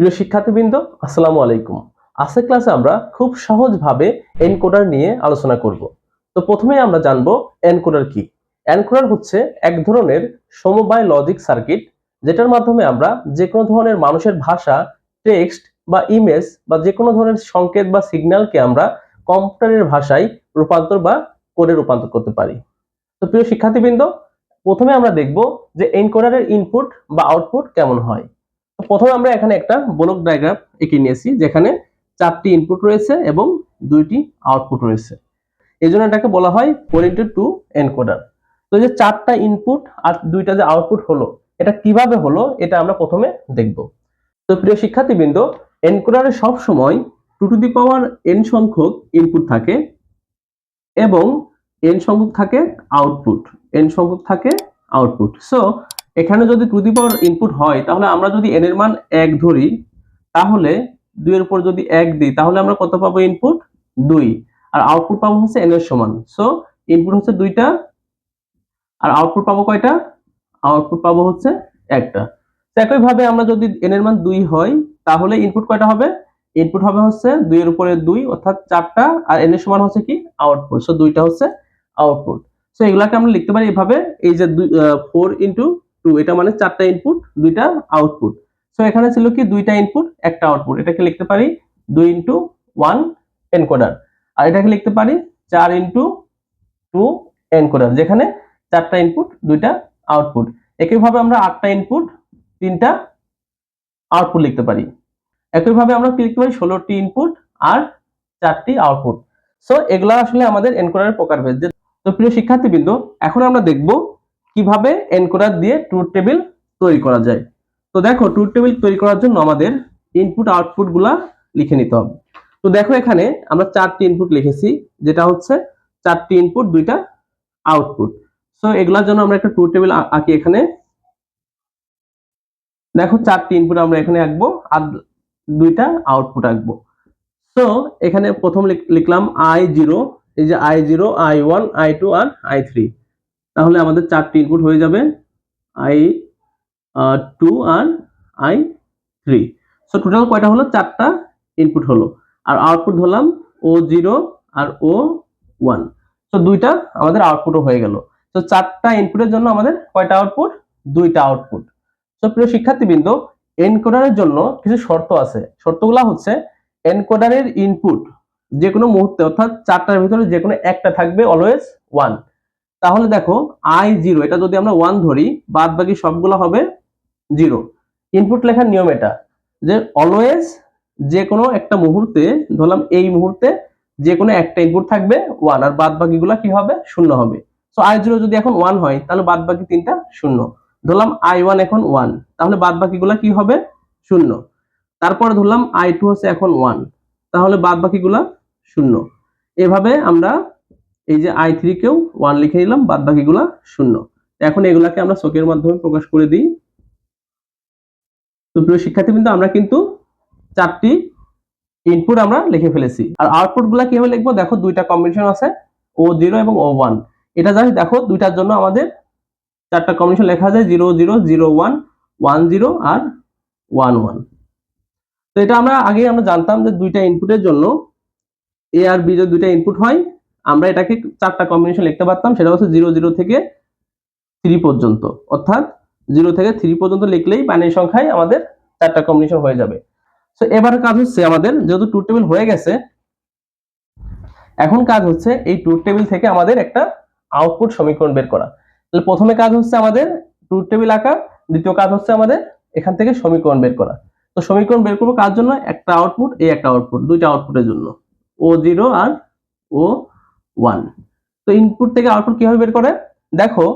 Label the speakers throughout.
Speaker 1: প্রিয় শিক্ষার্থীবৃন্দ, আসসালামু আলাইকুম। আজকের ক্লাসে আমরা খুব সহজভাবে এনকোডার নিয়ে আলোচনা করব। তো প্রথমে আমরা জানব এনকোডার কি। এনকোডার হচ্ছে এক ধরনের সমবায় লজিক সার্কিট, যেটার মাধ্যমে আমরা যে কোনো ধরনের মানুষের ভাষা, টেক্সট বা ইমেজ বা যে কোনো ধরনের সংকেত বা সিগন্যালকে আমরা কম্পিউটারের ভাষায় রূপান্তর বা কোডে রূপান্তর করতে পারি। তো প্রিয় শিক্ষার্থীবৃন্দ, প্রথমে আমরা দেখব যে এনকোডারের ইনপুট বা আউটপুট কেমন হয়। প্রথমে আমরা এখানে একটা ব্লক ডায়াগ্রাম এঁকে নিয়েছি, যেখানে চারটি ইনপুট রয়েছে এবং দুইটি আউটপুট রয়েছে। এই জন্য এটাকে বলা হয় ফোর ইন্টু টু এনকোডার তো যে চারটা ইনপুট আর দুইটা যে আউটপুট হলো, এটা কীভাবে হলো এটা আমরা প্রথমে দেখব। তো প্রিয় শিক্ষার্থীবৃন্দ এনকোডারে সব সময় two to the power N সংখ্যক ইনপুট থাকে এবং এন সংখ্যক থাকে আউটপুট এন সংখ্যক থাকে আউটপুট সো এখানে যদি টু দি পাওয়ার ইনপুট হয়, তাহলে আমরা যদি এন এর মান এক ধরি, তাহলে দুই এর উপর যদি এক দিই, তাহলে আমরা কত পাবো ইনপুট দুই। আর আউটপুট পাবো হচ্ছে এন এর সমান। সো ইনপুট হচ্ছে দুইটা, আর আউটপুট পাবো কয়টা? আউটপুট পাবো হচ্ছে একটা। একইভাবে আমরা যদি এন এর মান দুই হয়, তাহলে ইনপুট কয়টা হবে? ইনপুট হবে হচ্ছে দুইয়ের উপরে দুই, অর্থাৎ চারটা, আর এন এর সমান হচ্ছে কি? আউটপুট সো দুইটা হচ্ছে আউটপুট সো এগুলাকে আমরা লিখতে পারি এভাবে, এই যে ফোর ইন্টু টু এটা মানে চারটা ইনপুট দুইটা আউটপুট সো এখানে ছিল কি দুইটা ইনপুট একটা আউটপুট এটাকে লিখতে পারি দুই ইন্টু ওয়ান এনকোডার আর এটাকে লিখতে পারি চার ইন্টু টু এনকোডার যেখানে চারটা ইনপুট দুইটা আউটপুট একইভাবে আমরা আটটা ইনপুট তিনটা আউটপুট লিখতে পারি। একইভাবে আমরা লিখতে পারি? ষোলোটি ইনপুট আর চারটি আউটপুট সো এগুলো আসলে আমাদের এনকোডারের প্রকারভেদ। যে তো, প্রিয় শিক্ষার্থীবৃন্দ, এখন আমরা দেখব কীভাবে এনকোডার দিয়ে ট্রুথ টেবিল তৈরি করা যায়? তো দেখো, ট্রুথ টেবিল তৈরি করার জন্য আমাদের ইনপুট আউটপুটগুলা লিখে নিতে হবে। তো দেখো এখানে আমরা চারটি ইনপুট লিখেছি, যেটা হচ্ছে চারটি ইনপুট দুইটা আউটপুট সো এগুলার জন্য আমরা একটা ট্রুথ টেবিল আঁকি এখানে। দেখো, চারটি ইনপুট আমরা এখানে আঁকবো আর দুইটা আউটপুট আঁকবো। সো এখানে প্রথম লিখ- লিখলাম আই জিরো এই যে I zero I one I two R I three তাহলে আমাদের চারটি ইনপুট হয়ে যাবে আই টু আর আই থ্রি সো টোটাল কয়টা হলো? চারটা ইনপুট হলো। আর আউটপুট ধরলাম ও জিরো আর ও ওয়ান তো দুইটা আমাদের আউটপুটও হয়ে গেল। তো চারটা ইনপুটের জন্য আমাদের কয়টা আউটপুট দুইটা আউটপুট তো প্রিয় শিক্ষার্থীবৃন্দ এনকোডারের জন্য কিছু শর্ত আছে। শর্তগুলো হচ্ছে এনকোডারের ইনপুট যে কোনো মুহূর্তে, অর্থাৎ চারটার ভিতরে যে কোনো একটা থাকবে অলওয়েজ ওয়ান তাহলে দেখো আই জিরো এটা যদি আমরা ওয়ান ধরি, বাদ বাকি সবগুলো হবে জিরো ইনপুট লেখার নিয়ম এটা, যে অলওয়েজ যে কোনো একটা মুহূর্তে, ধরলাম এই মুহূর্তে যে কোনো একটা ইনপুট থাকবে ওয়ান আর বাদ বাকিগুলো কি হবে? শূন্য হবে। সো আই জিরো যদি এখন ওয়ান হয়, তাহলে বাদ বাকি তিনটা শূন্য। ধরলাম আই ওয়ান এখন ওয়ান তাহলে বাদ বাকিগুলো কি হবে? শূন্য। তারপরে ধরলাম আই টু হচ্ছে এখন ওয়ান তাহলে বাদ বাকিগুলা শূন্য। এভাবে আমরা এই যে আই থ্রি কেও ওয়ান লিখে নিলাম বাদ বাকিগুলা শূন্য এখন এগুলাকে আমরা চোখের মাধ্যমে প্রকাশ করে দিই। তো প্রিয় শিক্ষার্থীবৃন্দ, আমরা কিন্তু চারটি ইনপুট আমরা লিখে ফেলেছি। আর আউটপুটগুলা কীভাবে লিখব? দেখো, দুইটা কম্বিনেশন আছে ও জিরো এবং ও ওয়ান এটা জাস্ট দেখো, দুইটার জন্য আমাদের চারটা কম্বিনেশন লেখা যায় zero zero zero one one zero আর ওয়ান ওয়ান তো এটা আমরা আগে আমরা জানতাম যে দুইটা ইনপুটের জন্য এ আর বি যদি দুইটা ইনপুট হয় আমরা এটাকে চারটা কম্বিনেশন লিখতে পারতাম, সেটা হচ্ছে জিরো জিরো থেকে থ্রি পর্যন্ত। অর্থাৎ জিরো থেকে থ্রি পর্যন্ত লিখলেই পানির সংখ্যায় আমাদের চারটা কম্বিনেশন হয়ে যাবে। তো এবার কাজ হচ্ছে আমাদের যেহেতু ট্রুথ টেবিল হয়ে গেছে, এখন কাজ হচ্ছে এই ট্রুথ টেবিল থেকে আমাদের একটা আউটপুট সমীকরণ বের করা। তাহলে প্রথমে কাজ হচ্ছে আমাদের ট্রুথ টেবিল আঁকা, দ্বিতীয় কাজ হচ্ছে আমাদের এখান থেকে সমীকরণ বের করা। তো সমীকরণ বের করব কার জন্য? একটা আউটপুট এই একটা আউটপুট দুইটা আউটপুটের জন্য। ও জিরো আর ও ওয়ান তো ইনপুট থেকে আউটপুট কীভাবে বের করে? দেখো,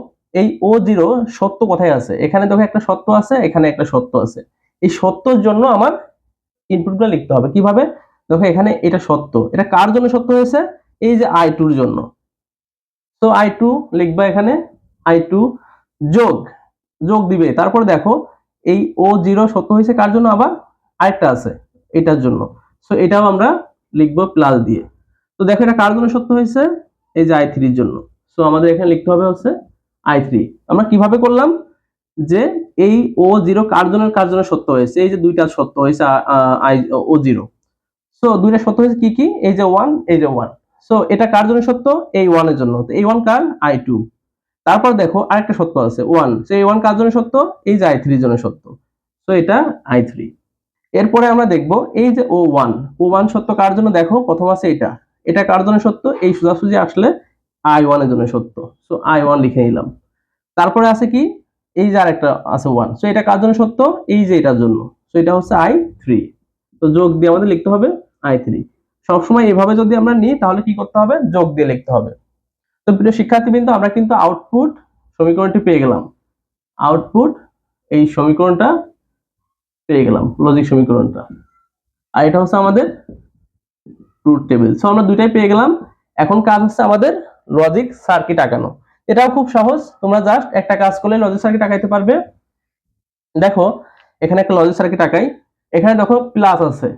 Speaker 1: এই ও জিরো সত্য কোথায় আছে? এখানে দেখো একটা সত্য আছে, এখানে একটা সত্য আছে। এই সত্যর জন্য আমার ইনপুটগুলো লিখতে হবে। কীভাবে? দেখো, এখানে এটা সত্য। এটা কার জন্য সত্য হয়েছে? এই যে আই টুর জন্য। তো আই টু লিখবা এখানে আই টু যোগ যোগ দিবে। তারপর দেখো, এই ও জিরো সত্য হয়েছে কার জন্য আবার? আরেকটা আছে, এটার জন্য। সো এটাও আমরা লিখব প্লাস দিয়ে। তো দেখো এটা কার জন্য সত্য হয়েছে? এই যে আই থ্রির জন্য। সো আমাদের এখানে লিখতে হবে হচ্ছে আই থ্রি আমরা কীভাবে করলাম? যে এই ও জিরো কার কার জন্য সত্য হয়েছে? এই যে দুইটা সত্য হয়েছে আই ও জিরো সো দুইটা সত্য হয়েছে কি কি? এই যে ওয়ান এই যে ওয়ান সো এটা কার জন্য সত্য? এই ওয়ানের জন্য। এই ওয়ান কার? আই টু তারপর দেখো আরেকটা সত্য আছে ওয়ান সো এই ওয়ান কার জন্য সত্য? এই যে আই থ্রির জন্য সত্য। সো এটা আই থ্রি এরপরে আমরা দেখব এই যে ও ওয়ান ও ওয়ান সত্য কার জন্য? দেখো, প্রথম আছে এটা। এটা কার জন্য সত্য? এই সোজাসুজি আসলে আই ওয়ানের জন্য সত্য। সো আই ওয়ান লিখে নিলাম। তারপরে আছে কি? এই যে আরেকটা আছে ওয়ান সো এটা কার জন্য সত্য? এই যে এটার জন্য। সো এটা হচ্ছে আই থ্রি তো যোগ দিয়ে আমাদের লিখতে হবে আই থ্রি সবসময় এভাবে যদি আমরা নিই, তাহলে কি করতে হবে? যোগ দিয়ে লিখতে হবে। তো, প্রিয় শিক্ষার্থীবৃন্দ, আমরা কিন্তু আউটপুট সমীকরণটি পেয়ে গেলাম। আউটপুট এই সমীকরণটা পেয়ে গেলাম লজিক সমীকরণটা। আর এটা হচ্ছে আমাদের ট্রুথ টেবিল সো আমরা দুইটাই পেয়ে গেলাম। এখন কাজ হচ্ছে আমাদের লজিক সার্কিট আঁকানো। এটাও খুব সহজ। তোমরা জাস্ট একটা কাজ করলে লজিক সার্কিট আঁকাইতে পারবে। দেখো, এখানে একটা লজিক সার্কিট আঁকাই। এখানে দেখো প্লাস আছে।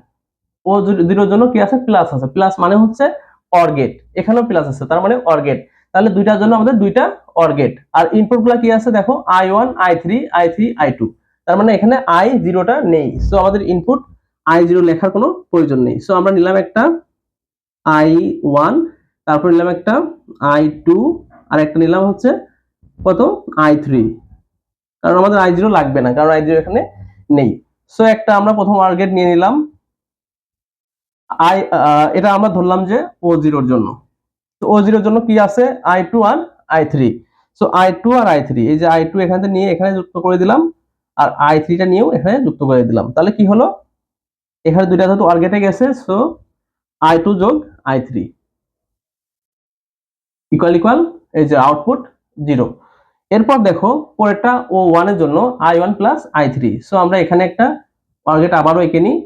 Speaker 1: ও জিরোর জন্য কি আছে? প্লাস আছে। প্লাস মানে হচ্ছে অর গেট এখানেও প্লাস আছে, তার মানে অর গেট তাহলে দুইটার জন্য আমাদের দুইটা অর গেট আর ইনপুটগুলা কি আছে? দেখো I one I three I three I two তার মানে এখানে আই জিরোটা নেই। সো আমাদের ইনপুট আই জিরো লেখার কোনো প্রয়োজন নেই। সো আমরা নিলাম একটা আই ওয়ান তারপর নিলাম একটা আই টু আর একটা নিলাম হচ্ছে কত? আই থ্রি কারণ আমাদের আই জিরো লাগবে না, কারণ আই জিরো এখানে নেই। সো একটা আমরা প্রথম টার্গেট নিয়ে নিলাম। আই এটা আমরা ধরলাম যে ও জিরোর জন্য। তো ও জিরোর জন্য কি আছে? I two R I three so I two R I three এই যে আই টু এখান নিয়ে এখানে যুক্ত করে দিলাম, আর আই থ্রিটা নিয়েও এখানে যুক্ত করে দিলাম। তাহলে কি হলো? এখানে দুইটা যেহেতু অর্গেটে গেছে সো আই টু যোগ আই থ্রি ইকুয়াল ইকুয়াল এই যে আউটপুট জিরো এরপর দেখো, পরেরটা ও ওয়ানের জন্য I one plus I three so আমরা এখানে একটা টার্গেট আবারও এঁকে নিই,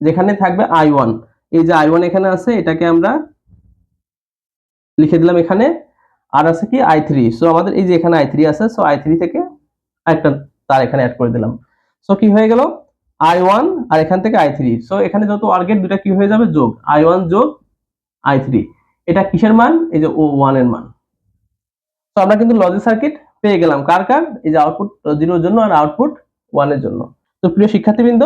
Speaker 1: যেখানে থাকবে আই ওয়ান এই যে আই ওয়ান এখানে আছে, এটাকে আমরা লিখে দিলাম এখানে। আর আছে কি আই থ্রি সো আমাদের এই যে এখানে আই থ্রি আছে সো আই থ্রি থেকে একটা তার এখানে অ্যাড করে দিলাম। সো কি হয়ে গেল? আই ওয়ান আর এখান থেকে আই থ্রি সো এখানে যত টার্গেট দুটা কি হয়ে যাবে? যোগ। আই ওয়ান যোগ আই থ্রি এটা কিসের মান? এই যে ও ওয়ানের মান। তো আমরা কিন্তু লজিক সার্কিট পেয়ে গেলাম। কার কার? এই যে আউটপুট জিরোর জন্য আর আউটপুট ওয়ানের জন্য। তো, প্রিয় শিক্ষার্থীবৃন্দ,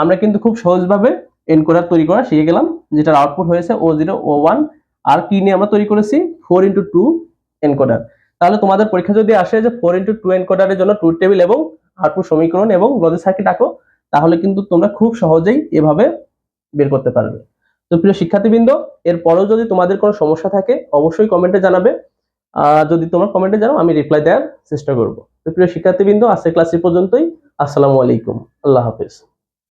Speaker 1: আমরা কিন্তু খুব সহজভাবে এনকোডার তৈরি করা শিখে গেলাম, যেটার আউটপুট হয়েছে ও জিরো ও ওয়ান আর কি নিয়ে আমরা তৈরি করেছি? ফোর ইন্টু টু এনকোডার তাহলে তোমাদের পরীক্ষা যদি আসে যে ফোর ইন্টু টু এনকোডারের জন্য ট্রুথ টেবিল এবং আউটপুট সমীকরণ এবং লজিক সার্কিট আঁকো তাহলে কিন্তু তোমরা খুব সহজেই এভাবে বের করতে পারবে। তো প্রিয় শিক্ষার্থীবৃন্দ, এরপরেও যদি তোমাদের কোনো সমস্যা থাকে, অবশ্যই কমেন্টে জানাবে। আর যদি তোমার কমেন্টে জানাও আমি রিপ্লাই দেওয়ার চেষ্টা করব। তো প্রিয় শিক্ষার্থীবৃন্দ, আজকের ক্লাসে পর্যন্তই। আসসালামু আলাইকুম। আল্লাহ হাফেজ।